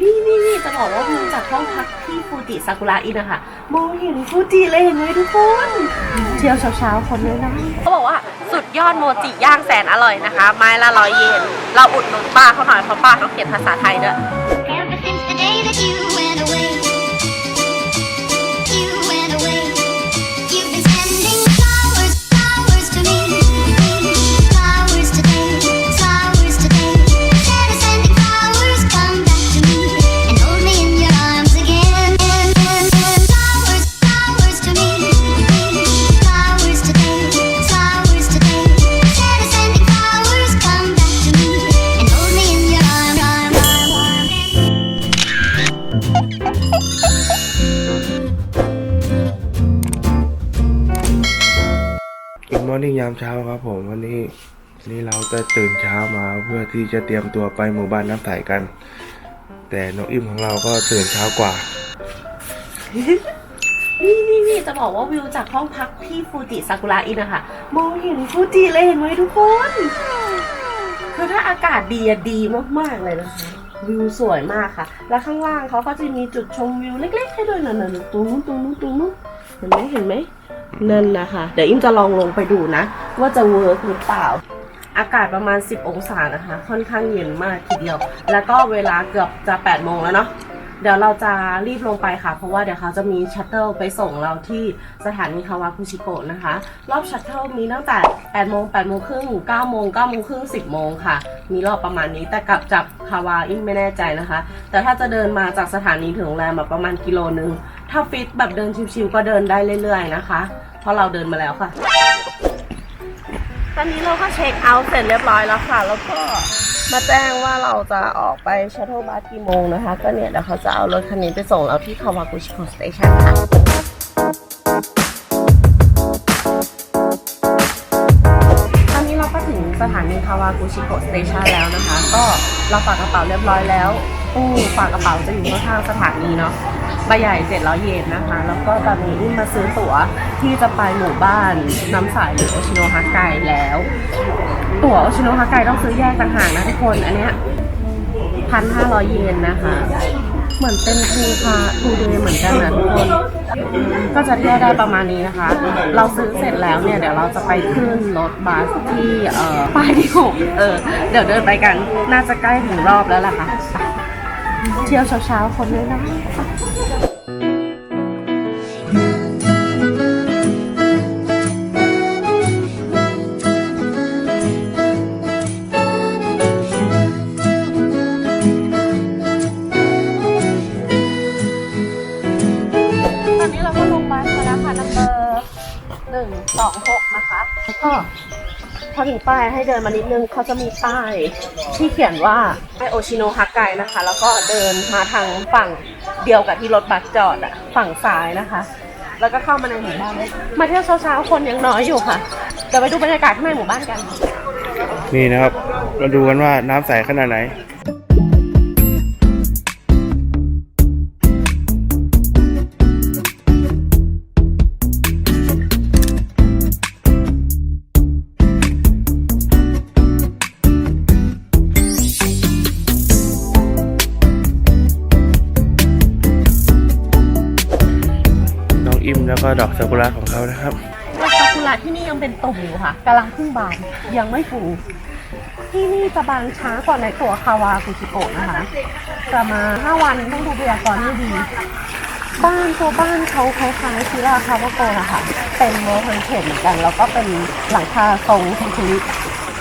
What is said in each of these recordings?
นี่นี่นี่จะบอกว่าวิวจากห้องพักที่ฟูจิซากุระอินนะคะมองเห็นฟูจิเลยเห็นไหมทุกคนเที่ยวเช้าๆคนเลยนะเขาบอกว่าสุดยอดโมจิย่างแสนอร่อยนะคะ ไม้ละร้อยเยนเราอุดหนุนป้าเขาหน่อยเพราะป้าเขาเขียนภาษาไทยด้วย นิ่งยามเช้าครับผมวันนี้นนี้เราจะตื่นเช้ามาเพื่อที่จะเตรียมตัวไปหมู่บ้านน้ำใสกัน แต่น้องอิมของเราก็ตื่นเช้ากว่า นี่นี่นี่จะบอกว่าวิวจากห้องพักที่ฟูจิซากุระอินนะคะมองเห็นฟูจิเลยเห็นไหมทุกคนคือถ้าอากาศดีอะดีมากๆเลยนะคะวิวสวยมากค่ะ แล้วข้างล่างเขาก็จะมีจุดชมวิวเล็กๆให้ด้วยนะนะตรงนู้นตรงนู้นตรงนู้นเห็นไหมเห็นไหม นั่นนะคะ เดี๋ยวอิมจะลองลงไปดูนะ ว่าจะเวิร์กหรือเปล่า อากาศประมาณ 10 องศานะคะ ค่อนข้างเย็นมากทีเดียว แล้วก็เวลาเกือบจะ 8 โมงแล้วเนาะ เดี๋ยวเราจะรีบลงไปค่ะ เพราะว่าเดี๋ยวเขาจะมีชัตเติลไปส่งเราที่สถานีคาวาคุชิโกะนะคะ รอบชัตเติลมีตั้งแต่8โมง8โมงครึ่ง9โมง9โมงครึ่ง10โมงค่ะ มีรอบประมาณนี้แต่กลับจากคาวาอินไม่แน่ใจนะคะ แต่ถ้าจะเดินมาจากสถานีถึงโรงแรมประมาณกิโลนึง ถ้าฟิตแบบเดินชิวๆก็เดินได้เรื่อยๆนะคะ เพราะเราเดินมาแล้วค่ะ ตอนนี้เราก็เช็คเอาท์เสร็จเรียบร้อยแล้วค่ะ แล้วก็มาแจ้งว่าเราจะออกไปชัตเทิลบัสกี่โมงนะคะ ก็เนี่ยเดี๋ยวเขาจะเอารถคันนี้ไปส่งเราที่คาวากุชิโกสเตชันค่ะตอนนี้เราก็ถึงสถานีคาวากุชิโกสเตชันแล้วนะคะ ก็เราฝากกระเป๋าเรียบร้อยแล้ว ตู้ฝากกระเป๋าจะอยู่ข้างๆสถานีเนาะใบใหญ่700เยนนะคะ แล้วก็ตอนนี้มาซื้อตั๋วที่จะไปหมู่บ้านน้ำใสหรือโอชิโนฮากไกแล้ว ตั๋วโอชิโนฮากไกต้องซื้อแยกต่างหากนะทุกคน อันเนี้ยพันห้าร้อยเยนนะคะ เหมือนเป็นทูคาทูเดย์เหมือนกันนะทุกคน ก็จะเที่ยวได้ประมาณนี้นะคะ เราซื้อเสร็จแล้วเนี่ย เดี๋ยวเราจะไปขึ้นรถบัสที่เอ่อป้ายที่หกเออ เดี๋ยวเดินไปกัน น่าจะใกล้ถึงรอบแล้วล่ะค่ะไป เที่ยวเช้าๆคนเลยนะ พอถึงป้ายให้เดินมานิดนึงเขาจะมีป้ายที่เขียนว่าไอโอชิโนฮากไกนะคะ แล้วก็เดินมาทางฝั่งเดียวกับที่รถบัสจอดอะฝั่งซ้ายนะคะ แล้วก็เข้ามาในหมู่บ้านมาเที่ยวเช้าๆคนยังน้อยอยู่ค่ะเดี๋ยวไปดูบรรยากาศข้างในหมู่บ้านกัน นี่นะครับ เราดูกันว่าน้ำใสขนาดไหน ก็ดอกซากุระของเขานะครับดอกซากุระที่นี่ยังเป็นตุ่มอยู่ค่ะกำลังเพิ่งบานยังไม่ฟูที่นี่จะบานช้ากว่าในตัวคาวาคุชิโกะนะคะประมาณ5วันต้องดูพยากรณ์ให้ดี บ้านตัวบ้านเขาคล้ายๆชิราคาวาโกะนะคะเป็นโมเฮิร์เทนเหมือนกันแล้วก็เป็นหลังคาทรงทิคุริ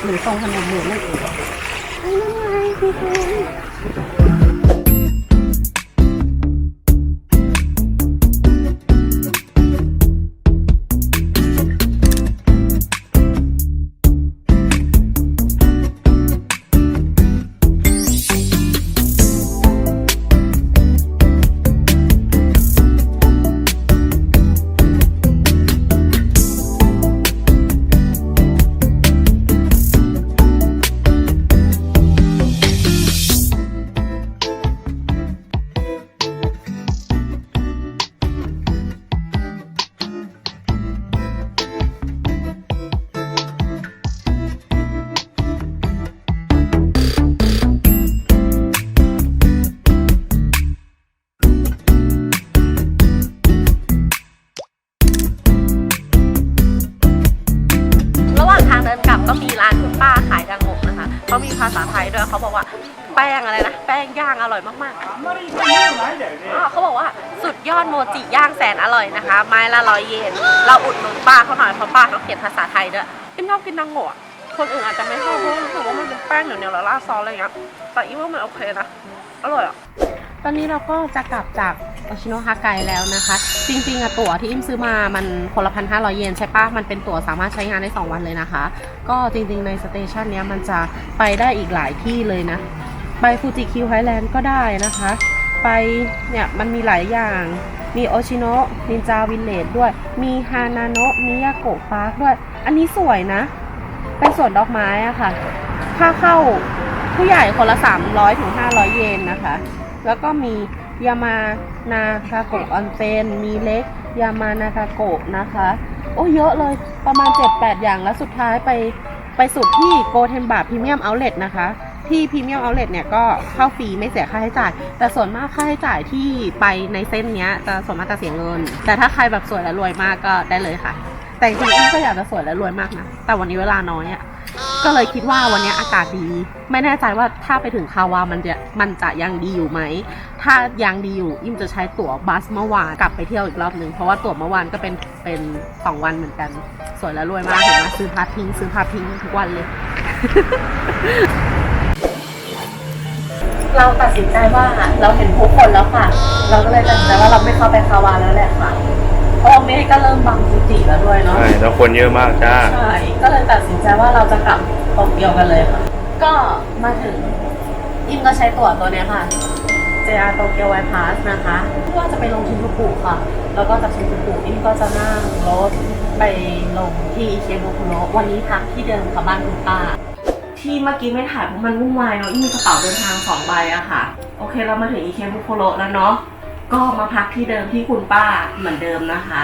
หรือทรงพนมมือนั่นเองนี่ไงพี่คุณ ร่อยมากๆอ่าเขาบอกว่าสุดยอดโมจิย่างแสนอร่อยนะคะ ไม้ละร้อยเยน เราอุดหนุนป้าเขาหน่อยเพราะป้าเขาเขียนภาษาไทยด้วยอิมชอบกินนางโง่คนอื่นอาจจะไม่ชอบเพราะรู้สึกว่ามันเป็นแป้งเหนียวๆแล้วราดซอสอะไรอย่างเงี้ย แต่อิมว่ามันโอเคนะ อร่อยอะ ตอนนี้เราก็จะกลับจากโอชิโนฮาไกแล้วนะคะ จริงๆอะตั๋วที่อิมซื้อมา มันคนละพันห้าร้อยเยนใช่ปะมันเป็นตั๋วสามารถใช้งานได้ 2 วันเลยนะคะ ก็จริงๆในสเตชันเนี้ยมันจะไปได้อีกหลายที่เลยนะ ไปฟูจิคิวไฮแลนด์ก็ได้นะคะ ไปเนี่ยมันมีหลายอย่าง มีโอชิโนะนินจาวิลเลจด้วย มีฮานาโนะมิยาโกะพาร์คด้วย อันนี้สวยนะ เป็นสวนดอกไม้อะค่ะ ค่าเข้าผู้ใหญ่คนละ 300ถึง500 เยนนะคะ แล้วก็มียามานาคาโกะออนเซนมีเล็กยามานาคาโกะนะคะ โอ้เยอะเลยประมาณ 7-8 อย่างแล้วสุดท้ายไปไปสุดที่โกเทนบาพรีเมียมเอาเล t นะคะ ที่พรีเมียมเอาเล t เนี่ยก็เข้าฟรีไม่เสียค่าใช้จ่าย แต่ส่วนมากค่าใช้จ่ายที่ไปในเส้นเนี้ยจะส่วนมากจะเสียเงิน แต่ถ้าใครแบบสวยและรวยมากก็ได้เลยค่ะ แต่จริงๆอุ้มก็อยากจะสวยและรวยมากนะ แต่วันนี้เวลาน้อยอะ่ะก็เลยคิดว่าวันนี้อากาศดี ไม่แน่ใจว่าถ้าไปถึงคาวามันจะมันจะยังดีอยู่ไหม ถ้ายังดีอยู่อิมจะใช้ตั๋วบัสเมื่อวานกลับไปเที่ยวอีกรอบหนึ่งเพราะว่าตั๋วเมื่อวานก็เป็นเป็นสองวันเหมือนกัน สวยและรวยมากเห็นไหมซื้อพาร์ทพิงซื้อพาร์ทพิงทุกวันเลย เราตัดสินใจว่าเราเห็นผู้คนแล้วค่ะ เราก็เลยตัดสินใจว่าเราไม่เข้าไปคาวาแล้วแหละค่ะ เพราะว่าเมฆก็เริ่มบังฟูจิแล้วด้วยเนาะ ใช่แล้วคนเยอะมากจ้า ใช่ ก็เลยตัดสินใจว่าเราจะกลับโตเกียวกันเลยค่ะ ก็มาถึงอิมก็ใช้ตั๋วตัวเนี้ยค่ะ JR โตเกียวไวพาสนะคะก็จะไปลงชินจูกุค่ะ แล้วก็จากชินจูกุอิมก็จะนั่งรถไปลงที่อิเคบุคุโระวันนี้พักที่เดิมค่ะบ้านคุณป้า ที่เมื่อกี้ไม่ถ่ายเพราะมันวุ่นวายเนาะอิมมีกระเป๋าเดินทางสองใบอะค่ะ โอเคเรามาถึงอิเคบุคุโระแล้วเนาะก็มาพักที่เดิมที่คุณป้าเหมือนเดิมนะคะ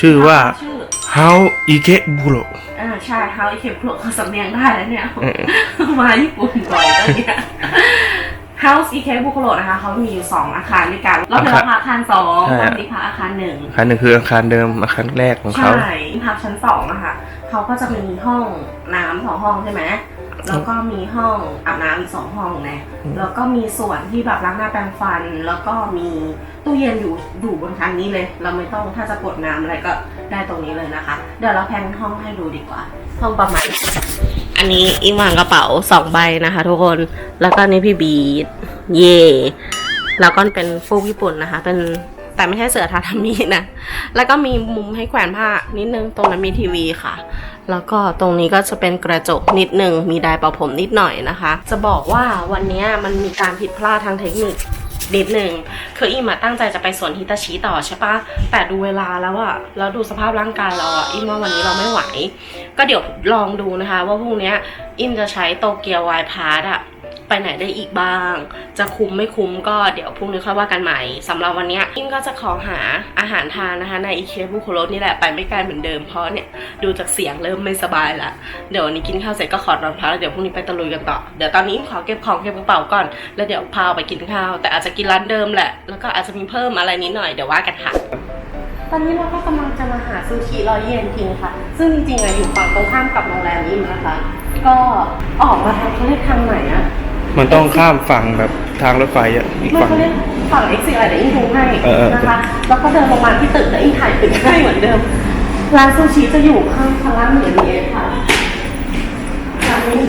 ชื่อว่าชื่อ How Ike Buro อ่าใช่เฮาอิเคบุคุโระเขาสำเนียงได้แล้วเนี่ย เออ มาญี่ปุ่นบ่อยแล้วเนี่ย House Ike บุคุโระนะคะเขามีอยู่สองอาคารด้วยกันเราเป็นเราพักอาคารสองใช่ตอนนี้พักอาคารหนึ่งอาคารหนึ่งคืออาคารเดิมอาคารแรกของเขา ใช่พักชั้นสองอะค่ะเขาก็จะมีห้องน้ำสองห้องใช่ไหม แล้วก็มีห้องอาบน้ำอีกสองห้องนะแล้วก็มีส่วนที่แบบล้างหน้าแปรงฟัน แล้วก็มีตู้เย็นอยู่อยู่บนชั้นนี้เลย เราไม่ต้องถ้าจะกดน้ำอะไรก็ได้ตรงนี้เลยนะคะ เดี๋ยวเราแพนห้องให้ดูดีกว่า ห้องประมาณอันนี้อิมวางกระเป๋าสองใบนะคะ ทุกคนแล้วก็นี่พี่บีดเย่แล้วก็เป็นฟูกญี่ปุ่นนะคะ เป็น แต่ไม่ใช่เสือทาทามินะ แล้วก็มีมุมให้แขวนผ้านิดนึง ตรงนั้นมีทีวีค่ะ แล้วก็ตรงนี้ก็จะเป็นกระจกนิดนึง มีไดร์เป่าผมนิดหน่อยนะคะ จะบอกว่าวันนี้มันมีการผิดพลาดทางเทคนิคนิดหนึ่งคืออิมอะตั้งใจจะไปสวนฮิตาชิต่อใช่ปะแต่ดูเวลาแล้วอะแล้วดูสภาพร่างกายเราอะอิมว่าวันนี้เราไม่ไหว ก็เดี๋ยวลองดูนะคะ ว่าพรุ่งนี้อิมจะใช้โตเกียวไวพาร์อะ ไปไหนได้อีกบ้าง จะคุ้มไม่คุ้มก็เดี๋ยวพรุ่งนี้ค่อยว่ากันใหม่สำหรับวันนี้ยอิมก็จะขอหาอาหารทานนะคะในอิเคบุคุโรนี่แหละไปไม่ไกลเหมือนเดิมเพราะเนี่ยดูจากเสียงเริ่มไม่สบายละเดี๋ยววันนี้กินข้าวเสร็จก็ขอนอนพักแล้วเดี๋ยวพรุ่งนี้ไปตะลุยกันต่อเดี๋ยวตอนนี้อิมขอเก็บของเก็บกระเป๋าก่อน แล้วเดี๋ยวพาไปกินข้าว แต่อาจจะกินร้านเดิมแหละแล้วก็อาจจะมีเพิ่มอะไรนิดหน่อยเดี๋ยวว่ากันค่ะตอนนี้เราก็กำลังจะมาหาซูชิร้อยเยนกินค่ะ ซึ่งจริงๆอะอยู่ฝั่งตรงข้ามกับโรงแรมนี้นะคะ ก็ออกมาทางเขาเรียกทางไหนอะ มันต้องข้ามฝั่งแบบทางรถไฟอะอีกไม่ฝั่ง เขาเรียกฝั่งเอ็กซิอะไรเดี๋ยวอิงดูให้เออเออ นะคะ แล้วก็เดินลงมาที่ตึกแล้วอิงถ่ายตึกให้เหมือนเดิม ร้านซูชิจะอยู่ข้างข้างล่างเหมือนนี้ค่ะร้านนี้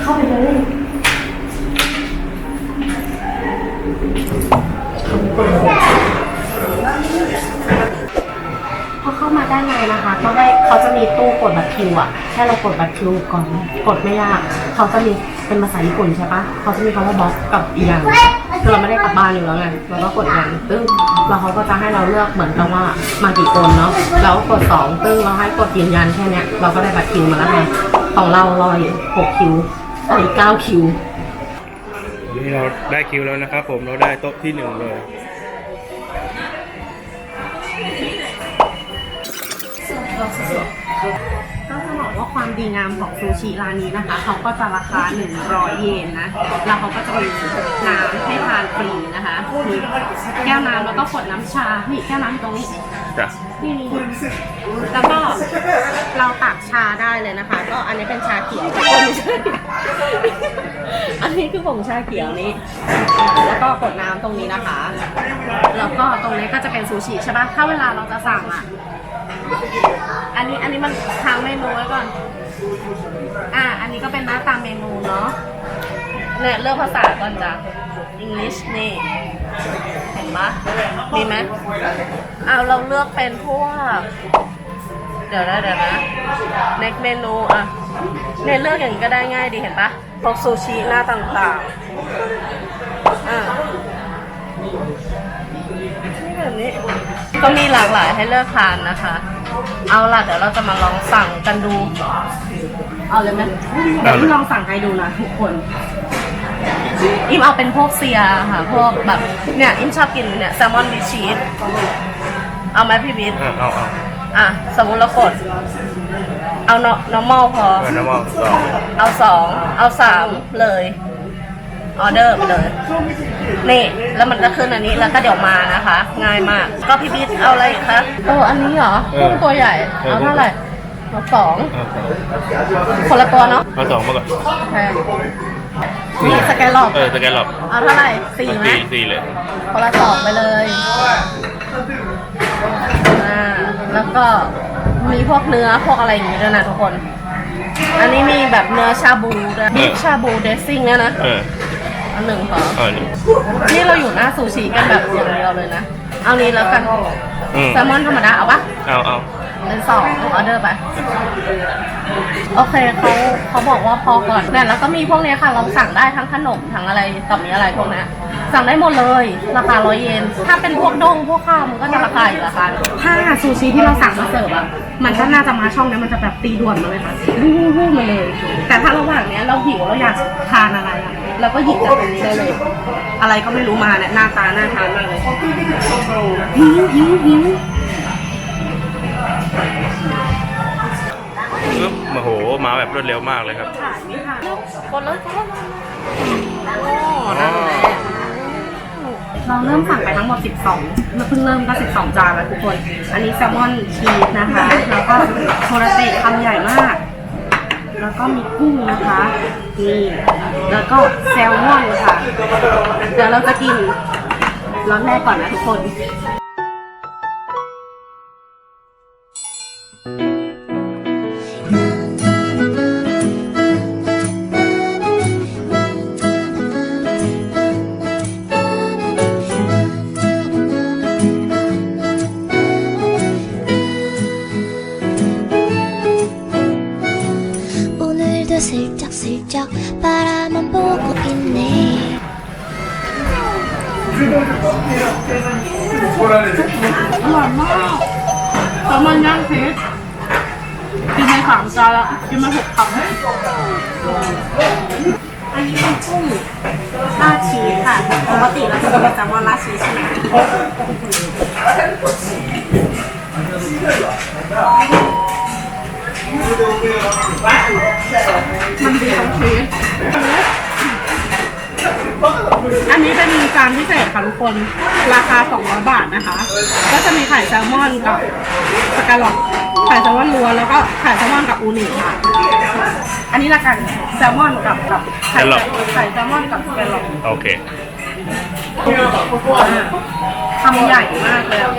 เข้าไปเลยพอเข้ามาด้านในนะคะก็ได้เขาจะมีตู้กดบัตรคิวอะให้เรากดบัตรคิวก่อนกดไม่ยาก เขาจะมี เป็นภาษาญี่ปุ่นใช่ปะเขาจะมีคำว่าบล็อกกับอีกอย่างคือเราไม่ได้กลับบ้านอยู่แล้วไงเราก็กดอย่างตึ้งแล้วเขาก็จะให้เราเลือกเหมือนกับว่ามากี่คนเนาะแล้วกดสองตึ้งเราให้กดยืนยันแค่เนี้ยเราก็ได้บัตรคิวมาแล้วไงของเรารออยู่หกคิวเอ้ยเก้าคิวนี่เราได้คิวแล้วนะครับ ผมเราได้โต๊ะที่หนึ่งเลย ก็จะบอกว่าความดีงามของซูชิร้านนี้นะคะ เขาก็จะราคา 100 เยนนะ แล้วเขาก็จะมีน้ำให้ทานฟรีนะคะนี่แก้วน้ำแล้วก็ขวดน้ำชานี่แก้วน้ำอยู่ตรงนี้ จ้ะนี่นี่แล้วก็เราตักชาได้เลยนะคะ ก็อันนี้เป็นชาเขียวแต่คนไม่ใช่อันนี้คือผงชาเขียวนี้ แล้วก็กดน้ำตรงนี้นะคะ แล้วก็ตรงนี้ก็จะเป็นซูชิใช่ปะถ้าเวลาเราจะสั่งอะ อันนี้อันนี้มันทางเมนูไว้ก่อน อ่า อันนี้ก็เป็นหน้าตามเมนูเนาะเนี่ยเลือกภาษาก่อนจ้ะ English นี่ เห็นปะมีไหมเอาเราเลือกเป็นพวก เดี๋ยวนะเดี๋ยวนะ next เมนูอะเนี่ยเลือกอย่างนี้ก็ได้ง่ายดีเห็นปะพวกซูชิหน้าต่างๆ อะนี่แบบนี้ ก็มีหลากหลายให้เลือกทานนะคะ เอาล่ะเดี๋ยวเราจะมาลองสั่งกันดู เอาเลยไหมเดี๋ยวพี่ลองสั่งให้ดูนะทุกคน อิมเอาเป็นพวกเซียค่ะ พวกแบบเนี่ยอิมชอบกินเนี่ยแซลมอนวิชีสเอาไหมพี่บิ๊อะเอาเอาอะสมมติเรากด เอาเนาะ normal พอเออน้ำมันสองเอาสองเอาสามเลย ออเดอร์ไปเลยนี่แล้วมันก็ขึ้นอันนี้แล้วก็เดี๋ยวมานะคะ ง่ายมาก ก็พี่บิ๊เอาอะไรอีกคะโอ้อันนี้เหรอกุ้งตัวใหญ่เอาเท่าไหร่เอาสองเอาสองคนละตัวเนาะเอาสองมาก่อนแพงนี่สแกนหลอกเออสแกนหลอกเอาเท่าไหร่สี่ไหมสี่สี่เลยคนละสองไปเลยอ่าแล้วก็มีพวกเนื้อพวกอะไรอย่างงี้ด้วยนะทุกคน อันนี้มีแบบเนื้อชาบูด้วยบีฟชาบูเดซซิ่งเนี่ยนะเอออันหนึ่งพอเออนี่นี่เราอยู่หน้าซูชิกันแบบอย่างเดียวเลยนะ เอานี้แล้วกันอืมแซลมอนธรรมดาเอาปะเอาเอาเป็นสองออเดอร์ไป โอเคเขาเขาบอกว่าพอก่อนเนี่ยแล้วก็มีพวกเนี้ยค่ะ เราสั่งได้ทั้งขนมทั้งอะไรกับมีอะไรพวกเนี้ยสั่งได้หมดเลย ราคาร้อยเยน ถ้าเป็นพวกด้งพวกข้าวมันก็จะราคาอีกราคาหนึ่งถ้าซูชิที่เราสั่งมาเสิร์ฟอะมันก็น่าจะมาช่องเนี้ยมันจะแบบตีด่วนมาเลยค่ะวู้วู้วู้มาเลย แต่ถ้าระหว่างเนี้ยเราหิวเราอยากทานอะไรอะ เราก็หยิบจากตรงนี้ได้เลย อะไรก็ไม่รู้มาเนี่ยหน้าตาน่าทานมากเลยหิวหิวหิวปึ๊บโอ้โห มาแบบรวดเร็วมากเลยครับถ่ายไม่ถ่ายกดเลยกดเลยโอ้อ๋อนั่นแหละเราเริ่มสั่งไปทั้งหมด 12เพิ่งเริ่มก็ 12 จานแล้วทุกคน อันนี้แซลมอนชีสนะคะ แล้วก็โทรเตะคำใหญ่มาก แล้วก็มีกุ้งนะคะนี่แล้วก็แซลมอนค่ะ เดี๋ยวเราจะกินร้อนแรกก่อนนะทุกคน สามจานแล้วกินมาหกคำอันนี้เป็นกุ้งราดชีสค่ะ ปกติเราจะกินแซลมอนราดชีสใช่ไหมมันดีทั้งชีส อันนี้เป็นจานพิเศษค่ะทุกคน ราคา 200 บาทนะคะ ก็จะมีไข่แซลมอนกับสกาลอตไข่แซลมอนล้วนแล้วก็ไข่แซลมอนกับอูนิค่ะ อันนี้ละกันแซลมอนกับกับไข่ไข่แซลมอนกับสกาลอตโอเคทำใหญ่มากเลยอะ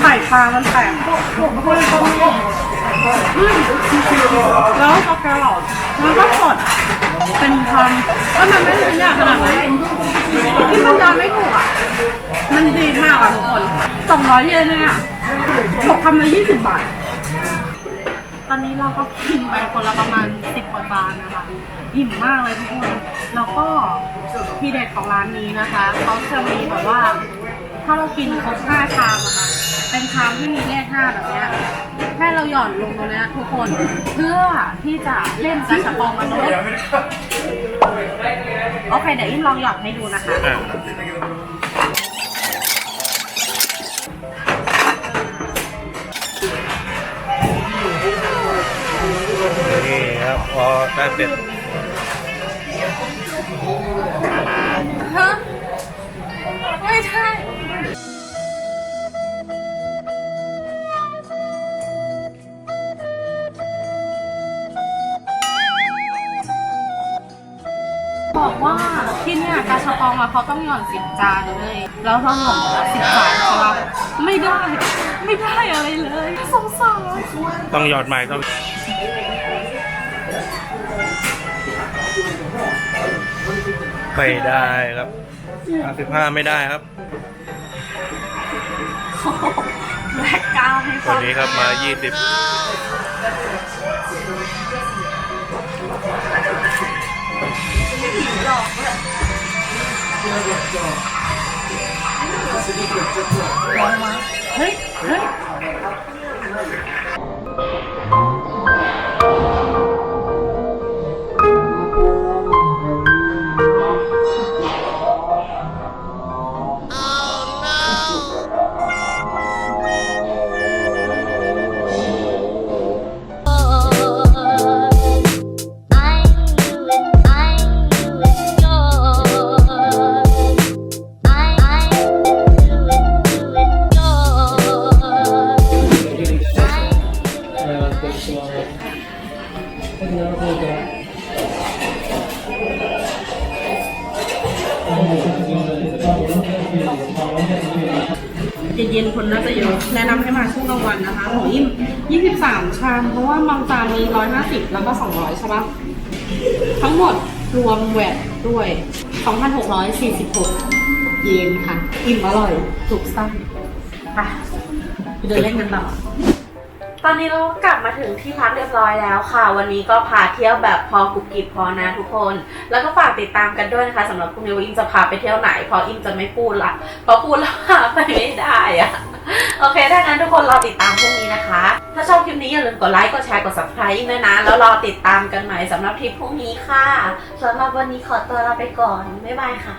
ไข่ปลามันแตกแล้วก็แครอทมันก็สดเป็นคำก็มันไม่ได้เป็นอย่างขนาดนั้นที่มันจานไม่ถูกอะ มันดีมากอะทุกคนสองร้อยเยนเลยอะตกคำละยี่สิบบาท ตอนนี้เราก็กินไปคนละประมาณสิบกว่าจานนะคะอิ่มมากเลยทุกคนแล้วก็ทีเด็ดของร้านนี้นะคะเขาจะมีแบบว่า ถ้าเรากินครบห้าชามอะค่ะเป็นชามที่มีเลขห้าแบบเนี้ยแค่เราหย่อนลงตรงเนี้ยทุกคนเพื่อที่จะเล่นกระชับปองมนุษย์โอเคเดี๋ยวอิมลองหย่อนให้ดูนะคะ อะ ได้เสร็จฮะไม่ใช่บอกว่าที่เนี่ยกาชาปองอะเขาต้องหย่อนสิบจานเลย แล้วเราหย่อนสิบจานใช่ปะไม่ได้ ไม่ได้อะไรเลย สงสารต้องหยอดใหม่ต้อง ไม่ได้ครับ55ไม่ได้ครับแบกกราวด์ให้ตัฟัวงนี้ครับมา 20เฮ้ย เฮ้ย เย็นๆคนน่าจะเยอะแนะนำให้มาช่วงกลางวันนะคะหมูอิ่ม23 ชาม เพราะว่าบางจานมี 150 แล้วก็ 200 ใช่ปะทั้งหมดรวมแวดด้วย 2,646 เยนค่ะ อิ่มอร่อย ถูกสั้นไปเดินเล่นกันต่อ ตอนนี้เรากลับมาถึงที่พักเรียบร้อยแล้วค่ะ วันนี้ก็พาเที่ยวแบบพอกุบกิบพอนะทุกคน แล้วก็ฝากติดตามกันด้วยนะคะสำหรับพรุ่งนี้ว่าอิมจะพาไปเที่ยวไหนเพราะอิมจะไม่พูดละเพราะพูดแล้วหาไปไม่ได้อะโอเคถ้างั้นทุกคนรอติดตามพรุ่งนี้นะคะ ถ้าชอบคลิปนี้อย่าลืมกดไลค์กดแชร์กด subscribe ด้วยนะแล้วรอติดตามกันใหม่สำหรับทริปพรุ่งนี้ค่ะสำหรับวันนี้ขอตัวลาไปก่อนบ๊ายบายค่ะ